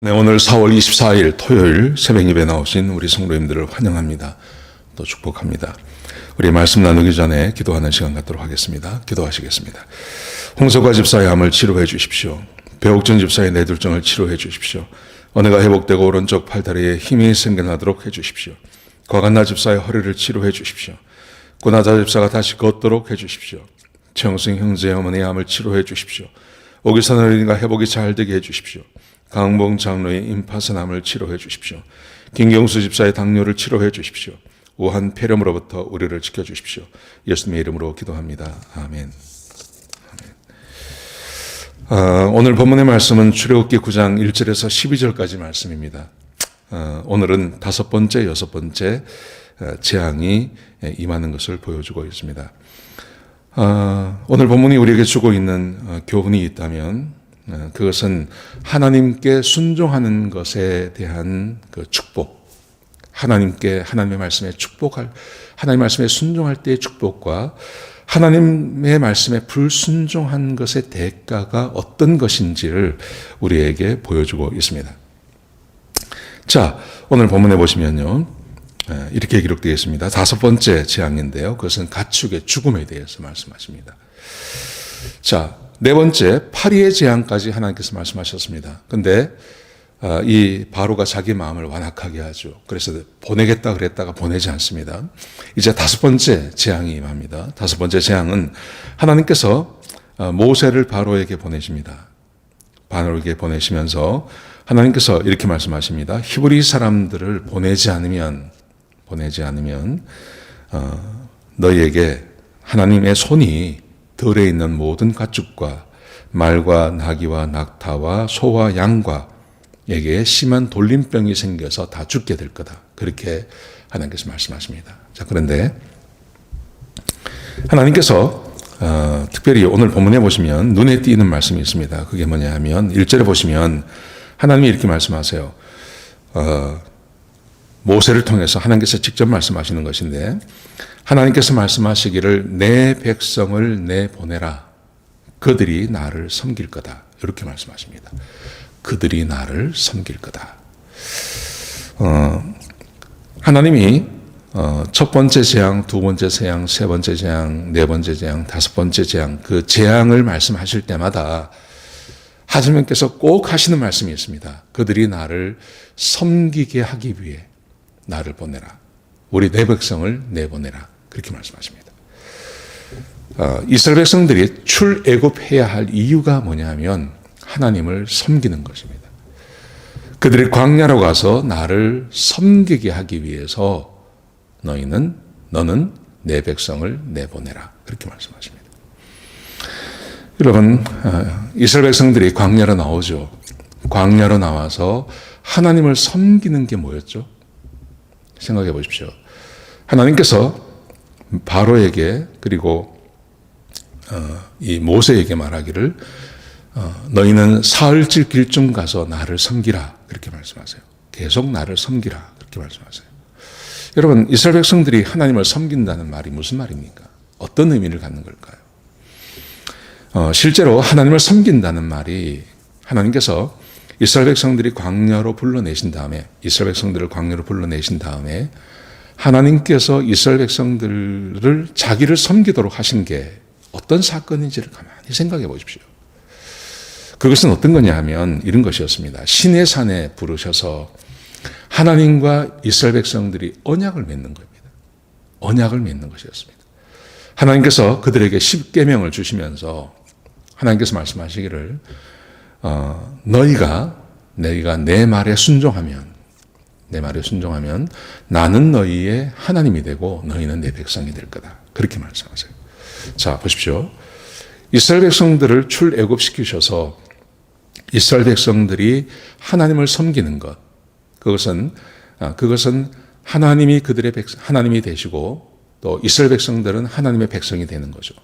네, 오늘 4월 24일 토요일 새벽 예배 나오신 우리 성도님들을 환영합니다. 또 축복합니다. 우리 말씀 나누기 전에 기도하는 시간 갖도록 하겠습니다. 기도하시겠습니다. 홍석화 집사의 암을 치료해 주십시오. 배옥준 집사의 뇌졸중을 치료해 주십시오. 언어가 회복되고 오른쪽 팔다리에 힘이 생겨나도록 해 주십시오. 과간나 집사의 허리를 치료해 주십시오. 구나자 집사가 다시 걷도록 해 주십시오. 최영승 형제 어머니의 암을 치료해 주십시오. 오기선 어린이가 회복이 잘 되게 해 주십시오. 강봉 장로의 임파선암을 치료해 주십시오. 김경수 집사의 당뇨를 치료해 주십시오. 우한 폐렴으로부터 우리를 지켜 주십시오. 예수님의 이름으로 기도합니다. 아멘. 아, 오늘 본문의 말씀은 출애굽기 9장 1절에서 12절까지 말씀입니다. 아, 오늘은 다섯 번째, 여섯 번째 아, 재앙이 임하는 것을 보여주고 있습니다. 아, 오늘 본문이 우리에게 주고 있는 어, 교훈이 있다면 어, 그것은 하나님께 순종하는 것에 대한 그 축복, 하나님께 하나님의 말씀에 축복할 하나님 말씀에 순종할 때의 축복과 하나님의 말씀에 불순종한 것의 대가가 어떤 것인지를 우리에게 보여주고 있습니다. 자, 오늘 본문에 보시면요. 에, 이렇게 기록되어 있습니다. 다섯 번째 재앙인데요. 그것은 가축의 죽음에 대해서 말씀하십니다. 자, 네 번째 파리의 재앙까지 하나님께서 말씀하셨습니다. 근데 아, 이 바로가 자기 마음을 완악하게 하죠. 그래서 보내겠다 그랬다가 보내지 않습니다. 이제 다섯 번째 재앙이 임합니다. 다섯 번째 재앙은 하나님께서 아, 모세를 바로에게 보내십니다. 바로에게 보내시면서 하나님께서 이렇게 말씀하십니다. 히브리 사람들을 보내지 않으면 보내지 않으면 어, 너희에게 하나님의 손이 들에 있는 모든 가축과 말과 나귀와 낙타와 소와 양과 에게 심한 돌림병이 생겨서 다 죽게 될 거다. 그렇게 하나님께서 말씀하십니다. 자, 그런데 하나님께서 어, 특별히 오늘 본문에 보시면 눈에 띄는 말씀이 있습니다. 그게 뭐냐 하면 1절에 보시면 하나님이 이렇게 말씀하세요. 어, 모세를 통해서 하나님께서 직접 말씀하시는 것인데 하나님께서 말씀하시기를 내 백성을 내 보내라. 그들이 나를 섬길 거다. 이렇게 말씀하십니다. 그들이 나를 섬길 거다. 어, 하나님이 어, 첫 번째 재앙, 두 번째 재앙, 세 번째 재앙, 네 번째 재앙, 다섯 번째 재앙, 그 재앙을 말씀하실 때마다 하나님께서 꼭 하시는 말씀이 있습니다. 그들이 나를 섬기게 하기 위해 나를 보내라. 우리 내 백성을 내보내라. 그렇게 말씀하십니다. 어, 이스라엘 백성들이 출애굽해야 할 이유가 뭐냐면 하나님을 섬기는 것입니다. 그들이 광야로 가서 나를 섬기게 하기 위해서 너희는 너는 내 백성을 내보내라. 그렇게 말씀하십니다. 여러분, 어, 이스라엘 백성들이 광야로 나오죠. 광야로 나와서 하나님을 섬기는 게 뭐였죠? 생각해 보십시오. 하나님께서 바로에게 그리고 어, 이 모세에게 말하기를 어, 너희는 사흘질 길쯤 가서 나를 섬기라 그렇게 말씀하세요. 계속 나를 섬기라 그렇게 말씀하세요. 여러분 이스라엘 백성들이 하나님을 섬긴다는 말이 무슨 말입니까? 어떤 의미를 갖는 걸까요? 어, 실제로 하나님을 섬긴다는 말이 하나님께서 이스라엘 백성들이 광야로 불러내신 다음에 이스라엘 백성들을 광야로 불러내신 다음에 하나님께서 이스라엘 백성들을 자기를 섬기도록 하신 게 어떤 사건인지를 가만히 생각해 보십시오. 그것은 어떤 거냐 하면 이런 것이었습니다. 신의 산에 부르셔서 하나님과 이스라엘 백성들이 언약을 맺는 겁니다. 언약을 맺는 것이었습니다. 하나님께서 그들에게 십계명을 주시면서 하나님께서 말씀하시기를 어, 너희가 너희가 내 말에 순종하면 내 말에 순종하면 나는 너희의 하나님이 되고 너희는 내 백성이 될 거다. 그렇게 말씀하세요. 자, 보십시오. 이스라엘 백성들을 출애굽시키셔서 이스라엘 백성들이 하나님을 섬기는 것. 그것은 아, 그것은 하나님이 그들의 백성, 하나님이 되시고 또 이스라엘 백성들은 하나님의 백성이 되는 거죠.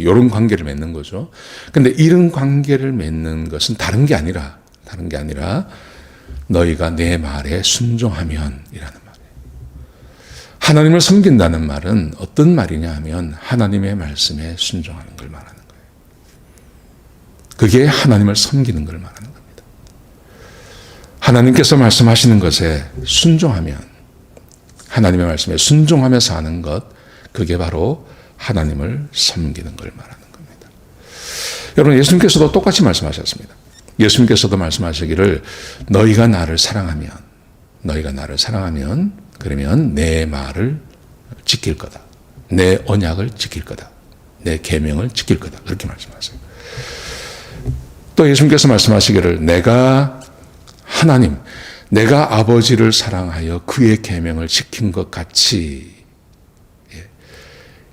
이런 관계를 맺는 거죠. 근데 이런 관계를 맺는 것은 다른 게 아니라 다른 게 아니라 너희가 내 말에 순종하면 이라는 말이에요. 하나님을 섬긴다는 말은 어떤 말이냐 하면 하나님의 말씀에 순종하는 걸 말하는 거예요. 그게 하나님을 섬기는 걸 말하는 겁니다. 하나님께서 말씀하시는 것에 순종하면 하나님의 말씀에 순종하며 사는 것 그게 바로 하나님을 섬기는 걸 말하는 겁니다. 여러분 예수님께서도 똑같이 말씀하셨습니다. 예수님께서도 말씀하시기를 너희가 나를 사랑하면 너희가 나를 사랑하면 그러면 내 말을 지킬 거다. 내 언약을 지킬 거다. 내 계명을 지킬 거다. 그렇게 말씀하세요. 또 예수님께서 말씀하시기를 내가 하나님 내가 아버지를 사랑하여 그의 계명을 지킨 것 같이 예.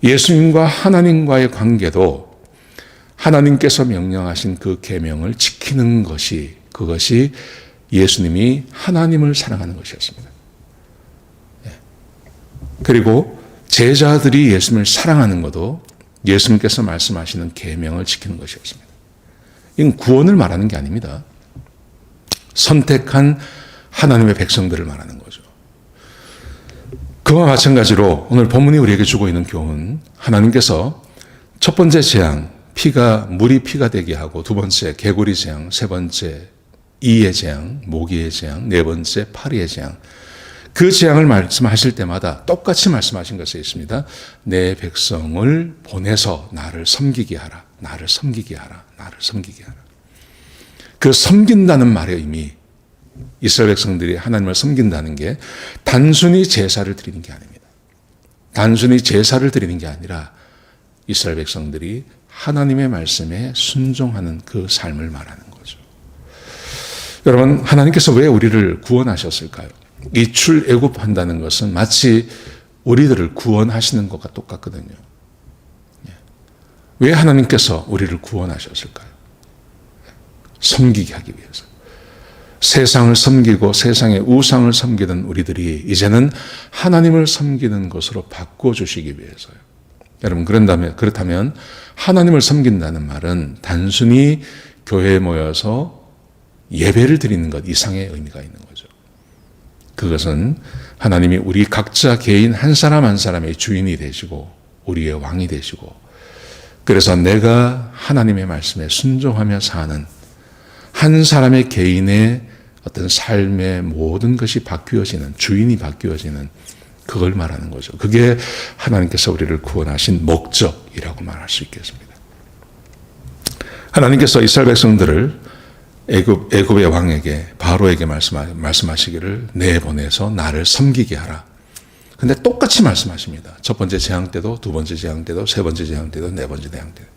예수님과 하나님과의 관계도 하나님께서 명령하신 그 계명을 지키는 것이 그것이 예수님이 하나님을 사랑하는 것이었습니다. 예. 그리고 제자들이 예수님을 사랑하는 것도 예수님께서 말씀하시는 계명을 지키는 것이었습니다. 이건 구원을 말하는 게 아닙니다. 선택한 하나님의 백성들을 말하는. 그와 마찬가지로 오늘 본문이 우리에게 주고 있는 교훈, 하나님께서 첫 번째 재앙, 피가, 물이 피가 되게 하고, 두 번째 개구리 재앙, 세 번째 이의 재앙, 모기의 재앙, 네 번째 파리의 재앙. 그 재앙을 말씀하실 때마다 똑같이 말씀하신 것이 있습니다. 내 백성을 보내서 나를 섬기게 하라. 나를 섬기게 하라. 나를 섬기게 하라. 그 섬긴다는 말의 의미, 이스라엘 백성들이 하나님을 섬긴다는 게 단순히 제사를 드리는 게 아닙니다. 단순히 제사를 드리는 게 아니라 이스라엘 백성들이 하나님의 말씀에 순종하는 그 삶을 말하는 거죠. 여러분, 하나님께서 왜 우리를 구원하셨을까요? 이 출애굽한다는 것은 마치 우리들을 구원하시는 것과 똑같거든요. 예. 왜 하나님께서 우리를 구원하셨을까요? 섬기게 하기 위해서. 세상을 섬기고 세상의 우상을 섬기던 우리들이 이제는 하나님을 섬기는 것으로 바꿔주시기 위해서요. 여러분, 그런다면, 그렇다면 하나님을 섬긴다는 말은 단순히 교회에 모여서 예배를 드리는 것 이상의 의미가 있는 거죠. 그것은 하나님이 우리 각자 개인 한 사람 한 사람의 주인이 되시고 우리의 왕이 되시고 그래서 내가 하나님의 말씀에 순종하며 사는 한 사람의 개인의 어떤 삶의 모든 것이 바뀌어지는 주인이 바뀌어지는 그걸 말하는 거죠. 그게 하나님께서 우리를 구원하신 목적이라고 말할 수 있겠습니다. 하나님께서 이스라엘 백성들을 애굽 애굽의 왕에게 바로에게 말씀하, 말씀하시기를 내보내서 나를 섬기게 하라. 근데 똑같이 말씀하십니다. 첫 번째 재앙 때도 두 번째 재앙 때도 세 번째 재앙 때도 네 번째 재앙 때도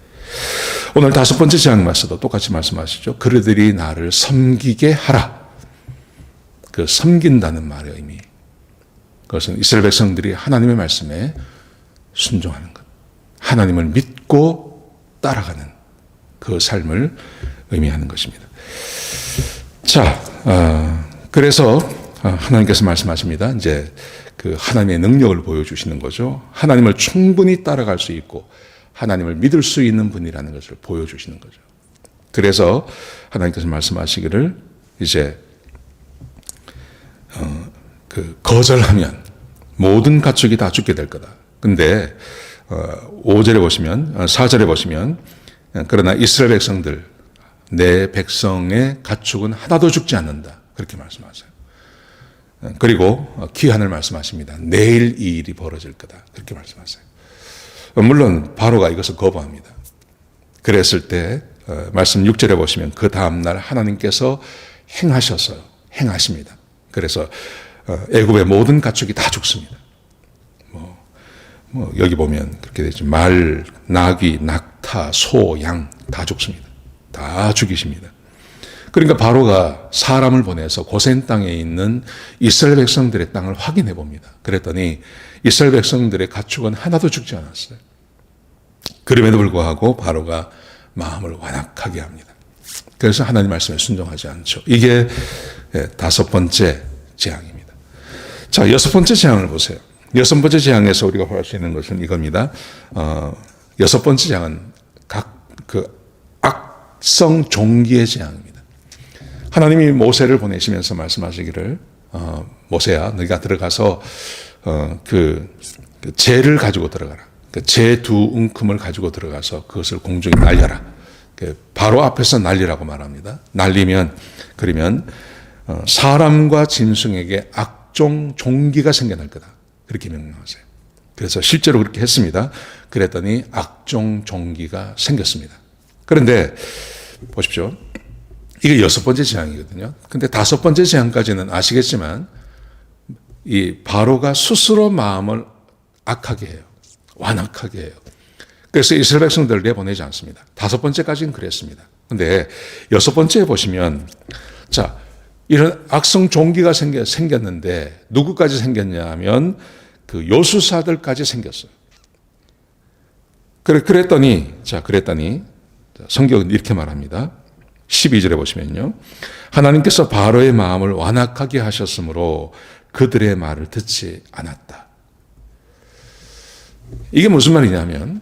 오늘 다섯 번째 재앙 말씀도 똑같이 말씀하시죠. 그들이 나를 섬기게 하라. 그 섬긴다는 말의 의미. 그것은 이스라엘 백성들이 하나님의 말씀에 순종하는 것. 하나님을 믿고 따라가는 그 삶을 의미하는 것입니다. 자, 어, 그래서 하나님께서 말씀하십니다. 이제 그 하나님의 능력을 보여주시는 거죠. 하나님을 충분히 따라갈 수 있고 하나님을 믿을 수 있는 분이라는 것을 보여주시는 거죠. 그래서 하나님께서 말씀하시기를 이제 어, 그 거절하면 모든 가축이 다 죽게 될 거다. 근데 어, 5절에 보시면 어, 4절에 보시면 그러나 이스라엘 백성들 내 백성의 가축은 하나도 죽지 않는다. 그렇게 말씀하세요. 그리고 기한을 말씀하십니다. 내일 이 일이 벌어질 거다. 그렇게 말씀하세요. 물론 바로가 이것을 거부합니다. 그랬을 때 어, 말씀 6절에 보시면 그 다음 날 하나님께서 행하셔서 행하십니다. 그래서 어, 애굽의 모든 가축이 다 죽습니다. 뭐, 뭐 여기 보면 그렇게 되죠. 말, 나귀, 낙타, 소, 양 다 죽습니다. 다 죽이십니다. 그러니까 바로가 사람을 보내서 고센 땅에 있는 이스라엘 백성들의 땅을 확인해 봅니다. 그랬더니 이스라엘 백성들의 가축은 하나도 죽지 않았어요. 그럼에도 불구하고 바로가 마음을 완악하게 합니다. 그래서 하나님 말씀에 순종하지 않죠. 이게 예, 다섯 번째 재앙입니다. 자, 여섯 번째 재앙을 보세요. 여섯 번째 재앙에서 우리가 볼 수 있는 것은 이겁니다. 어, 여섯 번째 재앙은 각, 그, 악성 종기의 재앙입니다. 하나님이 모세를 보내시면서 말씀하시기를, 어, 모세야, 너희가 들어가서, 어, 그, 그 재를 가지고 들어가라. 그 재두 움큼을 가지고 들어가서 그것을 공중에 날려라. 그 바로 앞에서 날리라고 말합니다. 날리면, 그러면, 어, 사람과 짐승에게 악종 종기가 생겨날 거다. 그렇게 명령하세요. 그래서 실제로 그렇게 했습니다. 그랬더니 악종 종기가 생겼습니다. 그런데 보십시오. 이게 여섯 번째 재앙이거든요. 근데 다섯 번째 재앙까지는 아시겠지만 이 바로가 스스로 마음을 악하게 해요. 완악하게 해요. 그래서 이스라엘 백성들을 내보내지 않습니다. 다섯 번째까지는 그랬습니다. 근데 여섯 번째에 보시면 자, 이런 악성 종기가 생겨, 생겼는데 누구까지 생겼냐 하면 그 요수사들까지 생겼어요. 그래, 그랬더니, 자, 그랬더니 성경은 이렇게 말합니다. 12절에 보시면요. 하나님께서 바로의 마음을 완악하게 하셨으므로 그들의 말을 듣지 않았다. 이게 무슨 말이냐면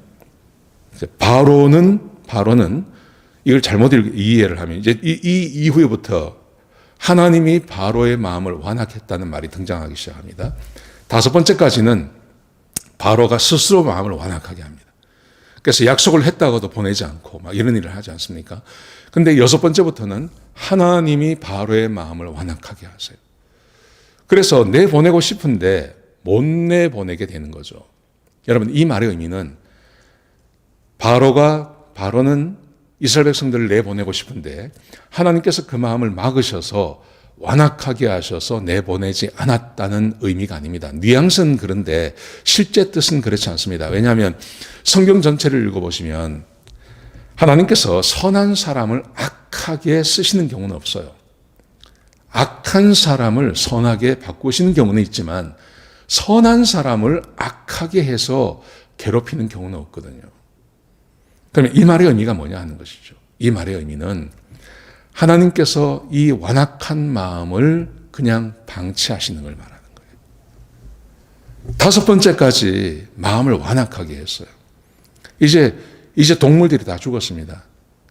바로는 바로는 이걸 잘못 이해를 하면 이제 이, 이 이후에부터 하나님이 바로의 마음을 완악했다는 말이 등장하기 시작합니다. 다섯 번째까지는 바로가 스스로 마음을 완악하게 합니다. 그래서 약속을 했다고도 보내지 않고 막 이런 일을 하지 않습니까? 근데 여섯 번째부터는 하나님이 바로의 마음을 완악하게 하세요. 그래서 내보내고 싶은데 못 내보내게 되는 거죠. 여러분, 이 말의 의미는 바로가, 바로는 이스라엘 백성들을 내보내고 싶은데 하나님께서 그 마음을 막으셔서 완악하게 하셔서 내보내지 않았다는 의미가 아닙니다. 뉘앙스는 그런데 실제 뜻은 그렇지 않습니다. 왜냐하면 성경 전체를 읽어보시면 하나님께서 선한 사람을 악하게 쓰시는 경우는 없어요. 악한 사람을 선하게 바꾸시는 경우는 있지만 선한 사람을 악하게 해서 괴롭히는 경우는 없거든요. 그러면 이 말의 의미가 뭐냐 하는 것이죠. 이 말의 의미는 하나님께서 이 완악한 마음을 그냥 방치하시는 걸 말하는 거예요. 다섯 번째까지 마음을 완악하게 했어요. 이제, 이제 동물들이 다 죽었습니다.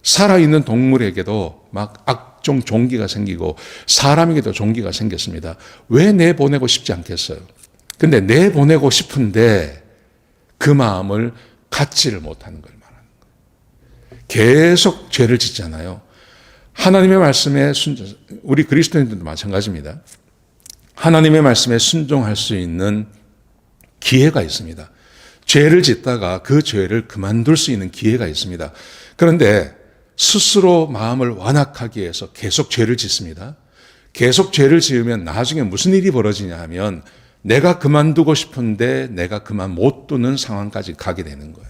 살아있는 동물에게도 막 악 종 종기가 생기고 사람에게도 종기가 생겼습니다. 왜 내보내고 싶지 않겠어요? 근데 내보내고 싶은데 그 마음을 갖지를 못하는 걸 말하는 거예요. 계속 죄를 짓잖아요. 하나님의 말씀에 순종, 우리 그리스도인들도 마찬가지입니다. 하나님의 말씀에 순종할 수 있는 기회가 있습니다. 죄를 짓다가 그 죄를 그만둘 수 있는 기회가 있습니다. 그런데 스스로 마음을 완악하게 해서 계속 죄를 짓습니다. 계속 죄를 지으면 나중에 무슨 일이 벌어지냐 하면 내가 그만두고 싶은데 내가 그만 못 두는 상황까지 가게 되는 거예요.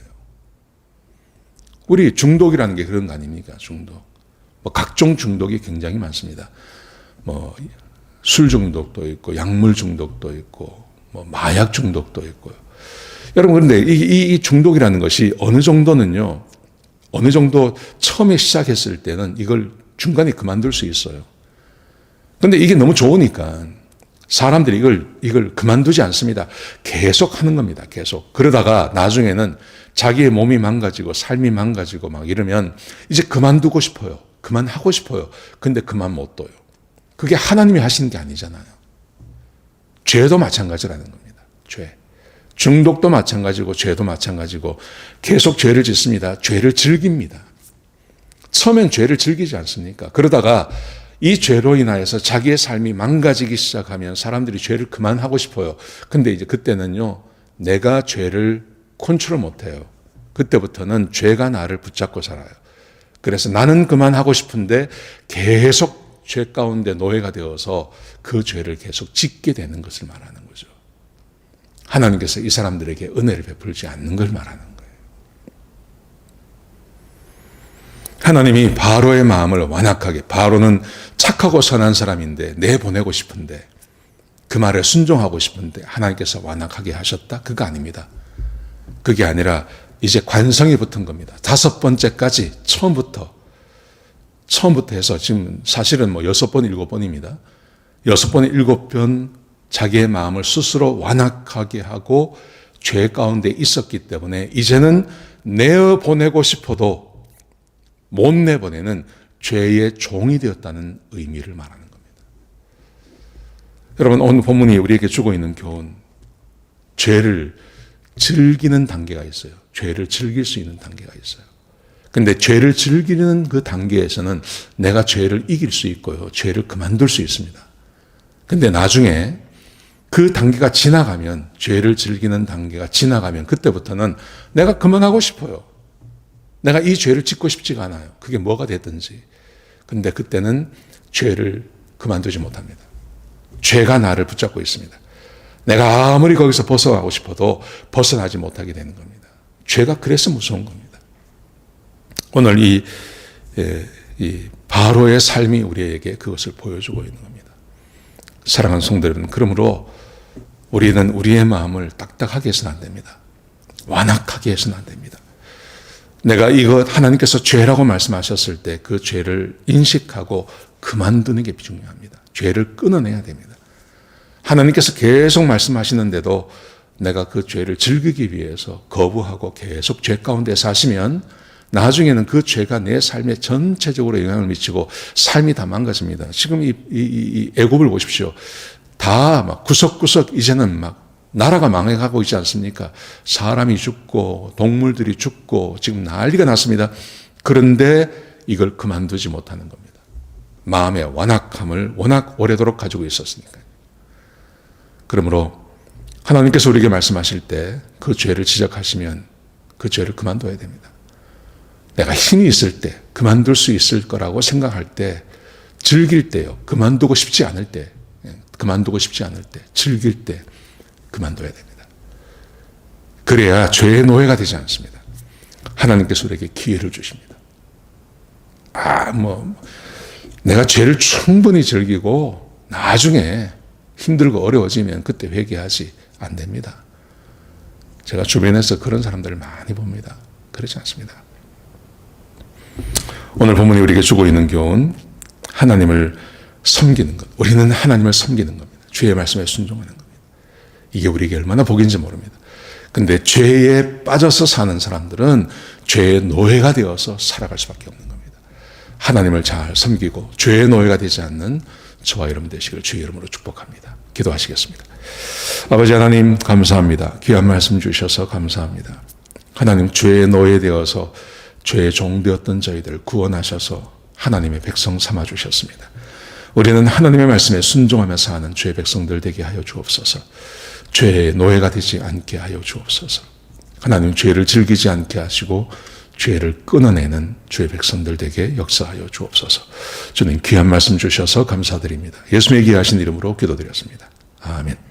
우리 중독이라는 게 그런 거 아닙니까? 중독. 뭐 각종 중독이 굉장히 많습니다. 뭐 술 중독도 있고 약물 중독도 있고 뭐 마약 중독도 있고요. 여러분 그런데 이, 이, 이 중독이라는 것이 어느 정도는요. 어느 정도 처음에 시작했을 때는 이걸 중간에 그만둘 수 있어요. 근데 이게 너무 좋으니까 사람들이 이걸, 이걸 그만두지 않습니다. 계속 하는 겁니다. 계속. 그러다가 나중에는 자기의 몸이 망가지고 삶이 망가지고 막 이러면 이제 그만두고 싶어요. 그만하고 싶어요. 근데 그만 못 둬요. 그게 하나님이 하시는 게 아니잖아요. 죄도 마찬가지라는 겁니다. 죄. 중독도 마찬가지고 죄도 마찬가지고 계속 죄를 짓습니다. 죄를 즐깁니다. 처음엔 죄를 즐기지 않습니까? 그러다가 이 죄로 인하여서 자기의 삶이 망가지기 시작하면 사람들이 죄를 그만하고 싶어요. 근데 이제 그때는요, 내가 죄를 컨트롤 못해요. 그때부터는 죄가 나를 붙잡고 살아요. 그래서 나는 그만하고 싶은데 계속 죄 가운데 노예가 되어서 그 죄를 계속 짓게 되는 것을 말하는 거죠. 하나님께서 이 사람들에게 은혜를 베풀지 않는 걸 말하는 거예요. 하나님이 바로의 마음을 완악하게, 바로는 착하고 선한 사람인데 내보내고 싶은데 그 말에 순종하고 싶은데 하나님께서 완악하게 하셨다? 그거 아닙니다. 그게 아니라 이제 관성이 붙은 겁니다. 다섯 번째까지 처음부터 처음부터 해서 지금 사실은 뭐 여섯 번, 일곱 번입니다. 여섯 번, 일곱 번 자기의 마음을 스스로 완악하게 하고 죄 가운데 있었기 때문에 이제는 내어 보내고 싶어도 못 내보내는 죄의 종이 되었다는 의미를 말하는 겁니다. 여러분, 오늘 본문이 우리에게 주고 있는 교훈, 죄를 즐기는 단계가 있어요. 죄를 즐길 수 있는 단계가 있어요. 근데 죄를 즐기는 그 단계에서는 내가 죄를 이길 수 있고요. 죄를 그만둘 수 있습니다. 근데 나중에 그 단계가 지나가면, 죄를 즐기는 단계가 지나가면, 그때부터는 내가 그만하고 싶어요. 내가 이 죄를 짓고 싶지가 않아요. 그게 뭐가 됐든지. 근데 그때는 죄를 그만두지 못합니다. 죄가 나를 붙잡고 있습니다. 내가 아무리 거기서 벗어나고 싶어도 벗어나지 못하게 되는 겁니다. 죄가 그래서 무서운 겁니다. 오늘 이, 예, 이 바로의 삶이 우리에게 그것을 보여주고 있는 겁니다. 사랑하는 여러분, 그러므로 우리는 우리의 마음을 딱딱하게 해서는 안 됩니다. 완악하게 해서는 안 됩니다. 내가 이거 하나님께서 죄라고 말씀하셨을 때 그 죄를 인식하고 그만두는 게 중요합니다. 죄를 끊어내야 됩니다. 하나님께서 계속 말씀하시는데도 내가 그 죄를 즐기기 위해서 거부하고 계속 죄 가운데 사시면 나중에는 그 죄가 내 삶에 전체적으로 영향을 미치고 삶이 다 망가집니다. 지금 이, 이, 이 애굽을 보십시오. 다 막 구석구석 이제는 막 나라가 망해가고 있지 않습니까? 사람이 죽고 동물들이 죽고 지금 난리가 났습니다. 그런데 이걸 그만두지 못하는 겁니다. 마음의 완악함을 워낙 오래도록 가지고 있었으니까요. 그러므로 하나님께서 우리에게 말씀하실 때 그 죄를 지적하시면 그 죄를 그만둬야 됩니다. 내가 힘이 있을 때, 그만둘 수 있을 거라고 생각할 때, 즐길 때요. 그만두고 싶지 않을 때, 예, 그만두고 싶지 않을 때, 즐길 때, 그만둬야 됩니다. 그래야 죄의 노예가 되지 않습니다. 하나님께서 우리에게 기회를 주십니다. 아, 뭐, 내가 죄를 충분히 즐기고, 나중에 힘들고 어려워지면 그때 회개하지 안 됩니다. 제가 주변에서 그런 사람들을 많이 봅니다. 그렇지 않습니다. 오늘 본문이 우리에게 주고 있는 교훈, 하나님을 섬기는 것. 우리는 하나님을 섬기는 겁니다. 주의 말씀에 순종하는 겁니다. 이게 우리에게 얼마나 복인지 모릅니다. 근데 죄에 빠져서 사는 사람들은 죄의 노예가 되어서 살아갈 수밖에 없는 겁니다. 하나님을 잘 섬기고 죄의 노예가 되지 않는 저와 여러분 되시기를 주의 이름으로 축복합니다. 기도하시겠습니다. 아버지 하나님 감사합니다. 귀한 말씀 주셔서 감사합니다. 하나님 죄의 노예 되어서 죄의 종 되었던 저희들 구원하셔서 하나님의 백성 삼아 주셨습니다. 우리는 하나님의 말씀에 순종하며 사는 죄의 백성들 되게 하여 주옵소서. 죄의 노예가 되지 않게 하여 주옵소서. 하나님 죄를 즐기지 않게 하시고 죄를 끊어내는 주의 백성들 되게 역사하여 주옵소서. 주님 귀한 말씀 주셔서 감사드립니다. 예수님의 귀하신 이름으로 기도드렸습니다. 아멘.